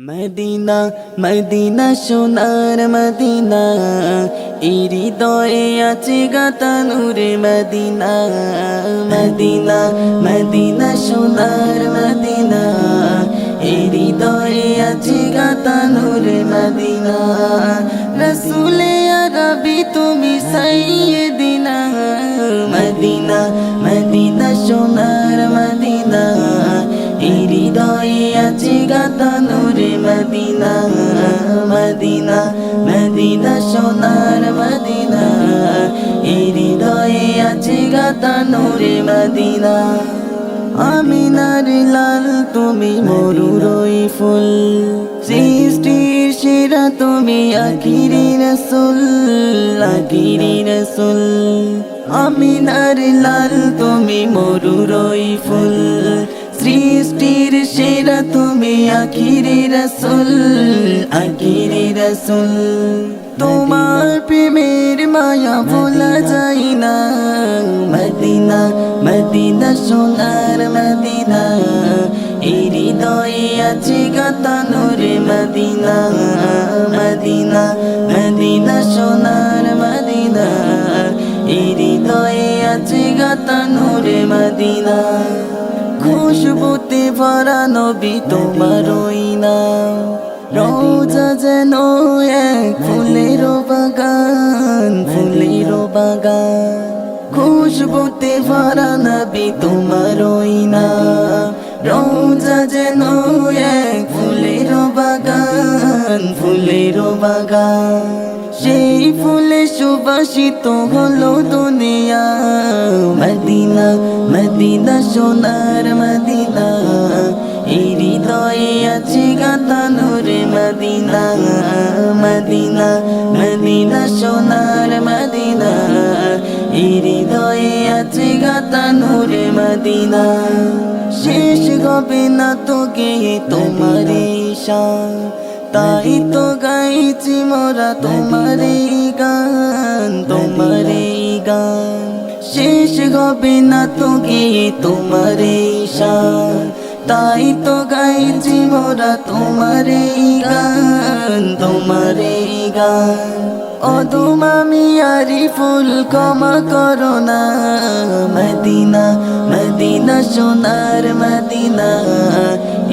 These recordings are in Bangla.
মদিনা মদিনা, সোনার মদিনা। হৃদয়ে আছে গাতানুরে মদিনা। মদিনা মদিনা, সোনার মদিনা। হৃদয়ে আছে গাতানুরে মদিনা। রসুলে আরবি তুমি সাইয়েদিনা। মদিনা মদিনা, সোনার মদিনা। হৃদয়ে আছে গাতানুরে মদিনা মদিনা মদিনা, সোনার মদিনা। হৃদয়ে আছে গাতানুরে মদিনা। আমিনার লাল, তুমি মরুরই ফুল। সৃষ্টির সেরা তুমি আখিরি রসুল আখিরি রসুল। আমিনার লাল, তুমি মরুরই ফুল। সেরা আখিরি রসুল আখিরি রসুল। তোমার প্রেমের মায়া ভোলা যায় না। মদিনা মদিনা সোনার মদিনা। এই হৃদয়ে আছে গাতানুরে মদিনা। মদিনা মদিনা সোনার মদিনা। এই হৃদয়ে আছে গাতানুরে মদিনা। খুশবুতে ভরা নবী তোমার নাম। রোজা যেন ফুলের বাগান ফুলের বাগান। খুশবুতে ভরা নবী তোমার নাম। রোজা যেন ফুলের বাগান ফুলের বাগান। সেই ফুলে সুবাসিত হলো দুনিয়া মদিনা, সোনার মদিনা, এই হৃদয়ে আছে গাতানুরে মদিনা মদিনা মদিনা, সোনার মদিনা, এই হৃদয়ে আছে গাতানুরে মদিনা। শেষ হবে না তো গে তোমার তাই তো গাইছি মোরা তোমার গান তোমার গান। শেষ হবে না তো গে তোমার ঈশান তাই তো গাইছি মোরা তোমার গান তোমার গান। অদম আরি ফুল ক্ষমা করো না, মদিনা মদিনা সোনার মদিনা।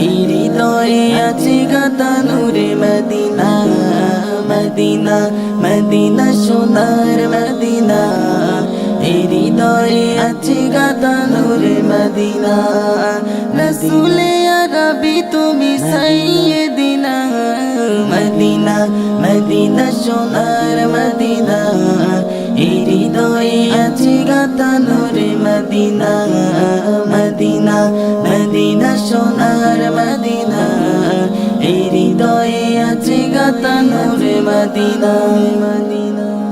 এই হৃদয়ে আছে গাতানুরে মদিনা মদিনা মদিনা সোনার গাতানুরে মদিনা, রসুলে আরবি তুমি সাইয়েদিনা, মদিনা মদিনা সোনার মদিনা এই হৃদয়ে আছে গাতানুরে মদিনা মদিনা মদিনা সোনার মদিনা এই হৃদয়ে আছে গাতানুরে মদিনা মদিনা।